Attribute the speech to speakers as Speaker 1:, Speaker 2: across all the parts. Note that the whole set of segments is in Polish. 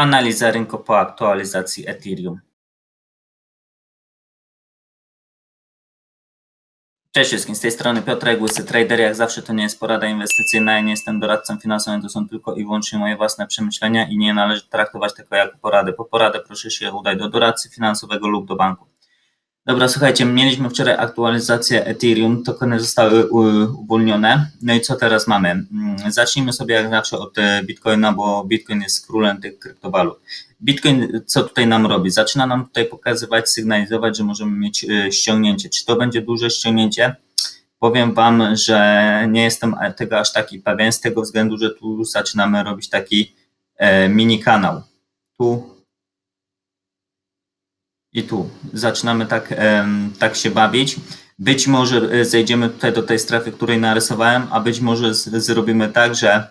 Speaker 1: Analiza rynku po aktualizacji Ethereum. Cześć wszystkim, z tej strony Piotr Łysy Trader. Jak zawsze to nie jest porada inwestycyjna, ja nie jestem doradcą finansowym, to są tylko i wyłącznie moje własne przemyślenia i nie należy traktować tego jako poradę. Po poradę proszę się udać do doradcy finansowego lub do banku. Dobra, słuchajcie, mieliśmy wczoraj aktualizację Ethereum, tokeny zostały uwolnione. No i co teraz mamy? Mm, zacznijmy sobie jak zawsze od e, Bitcoina, bo Bitcoin jest królem tych kryptowalut. Bitcoin co tutaj nam robi? Zaczyna nam tutaj pokazywać, sygnalizować, że możemy mieć e, ściągnięcie. Czy to będzie duże ściągnięcie? Powiem Wam, że nie jestem tego aż taki pewien, z tego względu, że tu zaczynamy robić taki e, mini kanał. Tu i tu zaczynamy tak, tak się bawić. Być może e, zejdziemy tutaj do tej strefy, której narysowałem, a być może zrobimy tak, że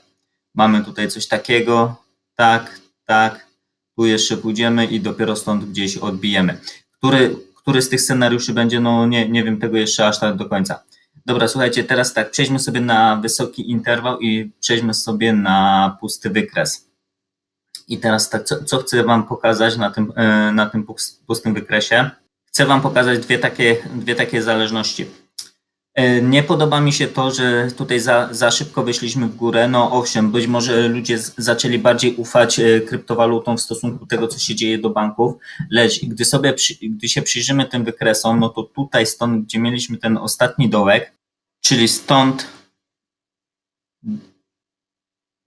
Speaker 1: mamy tutaj coś takiego, tak, tak, tu jeszcze pójdziemy i dopiero stąd gdzieś odbijemy. Który, który z tych scenariuszy będzie, no nie, nie wiem tego jeszcze aż tak do końca. Dobra, słuchajcie, teraz tak, przejdźmy sobie na wysoki interwał i przejdźmy sobie na pusty wykres. I teraz tak, co, co chcę Wam pokazać na tym, e, na tym pustym wykresie? Chcę Wam pokazać dwie takie, dwie takie zależności. E, nie podoba mi się to, że tutaj za, za szybko wyszliśmy w górę. No owszem, być może ludzie zaczęli bardziej ufać e, kryptowalutom w stosunku do tego, co się dzieje do banków, lecz gdy sobie gdy się przyjrzymy tym wykresom, no to tutaj stąd, gdzie mieliśmy ten ostatni dołek, czyli stąd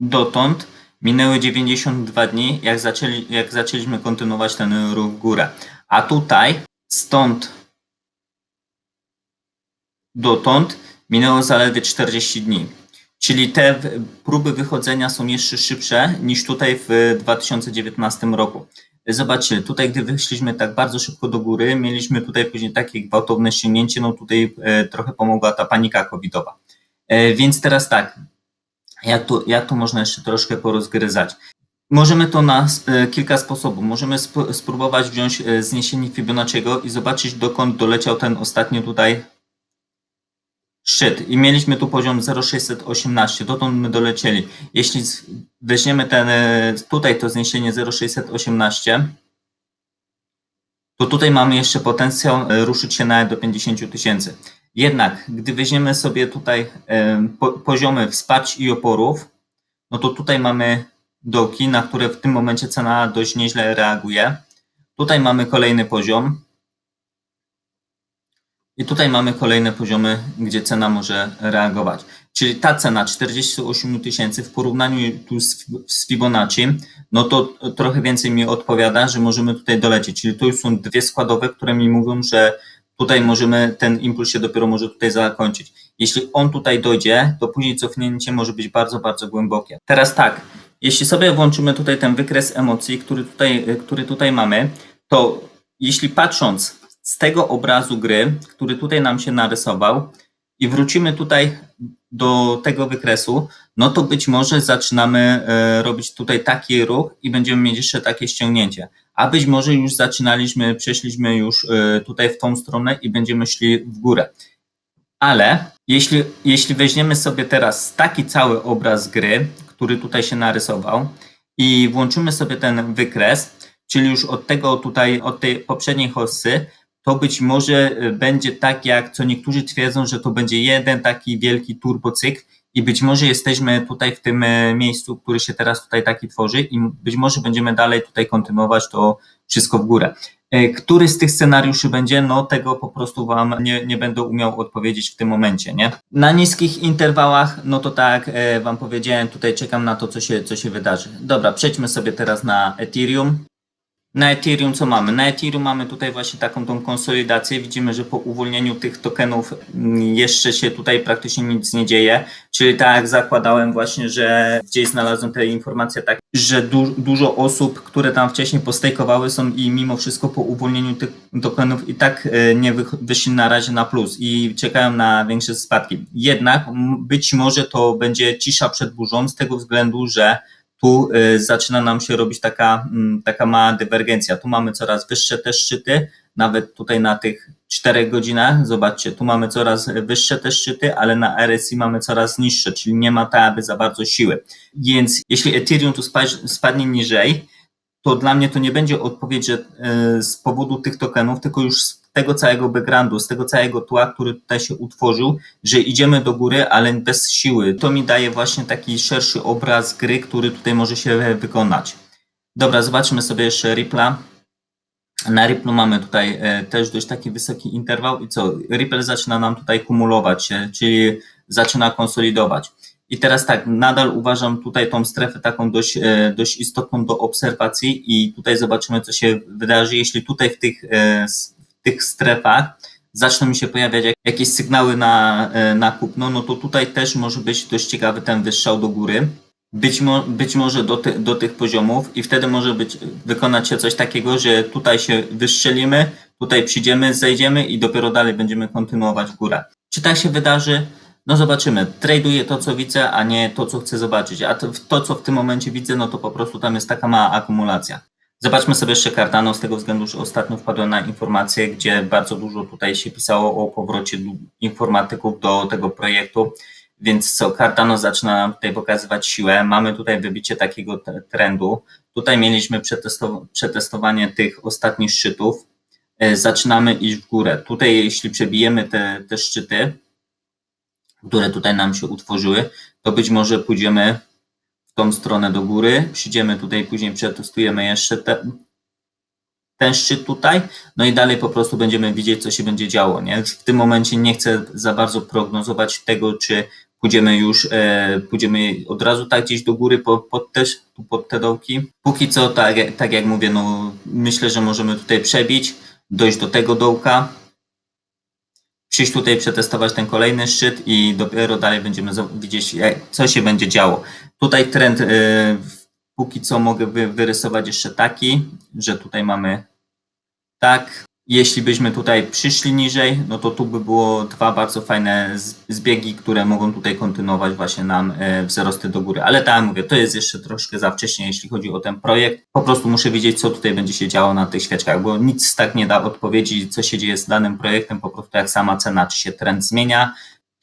Speaker 1: dotąd, Minęły 92 dni, jak, zaczęli, jak zaczęliśmy kontynuować ten ruch w górę. A tutaj, stąd dotąd, minęło zaledwie 40 dni. Czyli te próby wychodzenia są jeszcze szybsze niż tutaj w 2019 roku. Zobaczcie, tutaj gdy wyszliśmy tak bardzo szybko do góry, mieliśmy tutaj później takie gwałtowne ściągnięcie, no tutaj e, trochę pomogła ta panika covidowa. E, więc teraz tak, jak to, jak to można jeszcze troszkę porozgryzać? Możemy to na e, kilka sposobów. Możemy sp spróbować wziąć e, zniesienie Fibonacciego i zobaczyć, dokąd doleciał ten ostatni tutaj szczyt. I mieliśmy tu poziom 0,618. Dotąd my dolecieli. Jeśli weźmiemy ten, e, tutaj to zniesienie 0,618, to tutaj mamy jeszcze potencjał ruszyć się nawet do 50 tysięcy. Jednak, gdy weźmiemy sobie tutaj po, poziomy wsparć i oporów, no to tutaj mamy dołki, na które w tym momencie cena dość nieźle reaguje. Tutaj mamy kolejny poziom. I tutaj mamy kolejne poziomy, gdzie cena może reagować. Czyli ta cena 48 tysięcy w porównaniu tu z, Fibonacci, no to trochę więcej mi odpowiada, że możemy tutaj dolecieć. Czyli tu są dwie składowe, które mi mówią, że tutaj możemy, ten impuls się dopiero może tutaj zakończyć. Jeśli on tutaj dojdzie, to później cofnięcie może być bardzo, bardzo głębokie. Teraz tak, jeśli sobie włączymy tutaj ten wykres emocji, który tutaj, który tutaj mamy, to jeśli patrząc z tego obrazu gry, który tutaj nam się narysował i wrócimy tutaj do tego wykresu, no to być może zaczynamy e, robić tutaj taki ruch i będziemy mieć jeszcze takie ściągnięcie. A być może już zaczynaliśmy, przeszliśmy już e, tutaj w tą stronę i będziemy szli w górę. Ale jeśli, jeśli weźmiemy sobie teraz taki cały obraz gry, który tutaj się narysował i włączymy sobie ten wykres, czyli już od tego tutaj, od tej poprzedniej hossy, to być może e, będzie tak, jak co niektórzy twierdzą, że to będzie jeden taki wielki turbocykl i być może jesteśmy tutaj w tym e, miejscu, który się teraz tutaj taki tworzy i być może będziemy dalej tutaj kontynuować to wszystko w górę. E, który z tych scenariuszy będzie, no tego po prostu Wam nie, nie będę umiał odpowiedzieć w tym momencie, nie? Na niskich interwałach, no to tak Wam powiedziałem, tutaj czekam na to, co się, co się wydarzy. Dobra, przejdźmy sobie teraz na Ethereum. Na Ethereum co mamy? Na Ethereum mamy tutaj właśnie taką tą konsolidację. Widzimy, że po uwolnieniu tych tokenów mm, jeszcze się tutaj praktycznie nic nie dzieje. Czyli tak zakładałem właśnie, że gdzieś znalazłem te informacje tak, że du dużo osób, które tam wcześniej postejkowały są i mimo wszystko po uwolnieniu tych tokenów i tak e, nie wyszli na razie na plus i czekają na większe spadki. Jednak być może to będzie cisza przed burzą z tego względu, że tu y, zaczyna nam się robić taka, mm, taka mała dywergencja. Tu mamy coraz wyższe te szczyty, nawet tutaj na tych czterech godzinach, zobaczcie, tu mamy coraz wyższe te szczyty, ale na RSI mamy coraz niższe, czyli nie ma tak aby za bardzo siły. Więc jeśli Ethereum tu spadnie niżej, to dla mnie to nie będzie odpowiedź, że e, z powodu tych tokenów, tylko już z tego całego backgroundu, z tego całego tła, który tutaj się utworzył, że idziemy do góry, ale bez siły. To mi daje właśnie taki szerszy obraz gry, który tutaj może się wykonać. Dobra, zobaczmy sobie jeszcze Ripple'a. Na Ripple'u mamy tutaj e, też dość taki wysoki interwał i co? Ripple zaczyna nam tutaj kumulować się, czyli zaczyna konsolidować. I teraz tak, nadal uważam tutaj tą strefę taką dość, e, dość istotną do obserwacji i tutaj zobaczymy, co się wydarzy, jeśli tutaj w tych, e, tych strefach zaczną mi się pojawiać jak- jakieś sygnały na, e, na kupno, no to tutaj też może być dość ciekawy ten wystrzał do góry. Być, mo, być może do, ty, do tych poziomów i wtedy może być, wykonać się coś takiego, że tutaj się wystrzelimy, tutaj przyjdziemy, zejdziemy i dopiero dalej będziemy kontynuować w górę. Czy tak się wydarzy? No zobaczymy. Traduję to, co widzę, a nie to, co chcę zobaczyć. A to, to, co w tym momencie widzę, no to po prostu tam jest taka mała akumulacja. Zobaczmy sobie jeszcze Cardano z tego względu, że ostatnio wpadłem na informację, gdzie bardzo dużo tutaj się pisało o powrocie informatyków do tego projektu. Więc co, Cardano zaczyna tutaj pokazywać siłę. Mamy tutaj wybicie takiego trendu. Tutaj mieliśmy przetestow- przetestowanie tych ostatnich szczytów. E, Zaczynamy iść w górę. Tutaj, jeśli przebijemy te, te szczyty, które tutaj nam się utworzyły, to być może pójdziemy tą stronę do góry, przyjdziemy tutaj, później przetestujemy jeszcze te, ten szczyt tutaj, no i dalej po prostu będziemy widzieć, co się będzie działo. Nie? W tym momencie nie chcę za bardzo prognozować tego, czy pójdziemy już, e, pójdziemy od razu tak gdzieś do góry po, pod, te, pod te dołki. Póki co, tak, tak jak mówię, no myślę, że możemy tutaj przebić, dojść do tego dołka, przyjść tutaj, przetestować ten kolejny szczyt i dopiero dalej będziemy widzieć, co się będzie działo. Tutaj trend y, póki co mogę wy, wyrysować jeszcze taki, że tutaj mamy tak. Jeśli byśmy tutaj przyszli niżej, no to tu by było dwa bardzo fajne zbiegi, które mogą tutaj kontynuować właśnie nam e, wzrosty do góry. Ale tak mówię, to jest jeszcze troszkę za wcześnie, jeśli chodzi o ten projekt. Po prostu muszę wiedzieć, co tutaj będzie się działo na tych świeczkach, bo nic tak nie da odpowiedzi, co się dzieje z danym projektem, po prostu jak sama cena, czy się trend zmienia,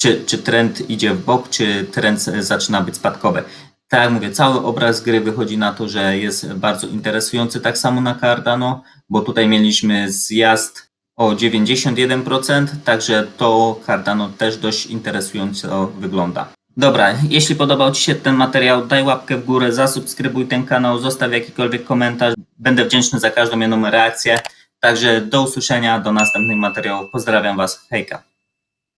Speaker 1: czy, czy trend idzie w bok, czy trend zaczyna być spadkowy. Tak jak mówię, cały obraz gry wychodzi na to, że jest bardzo interesujący, tak samo na Cardano, bo tutaj mieliśmy zjazd o 91%, także to Cardano też dość interesująco wygląda. Dobra, jeśli podobał Ci się ten materiał, daj łapkę w górę, zasubskrybuj ten kanał, zostaw jakikolwiek komentarz. Będę wdzięczny za każdą jedną reakcję. Także do usłyszenia, do następnych materiałów. Pozdrawiam Was, hejka.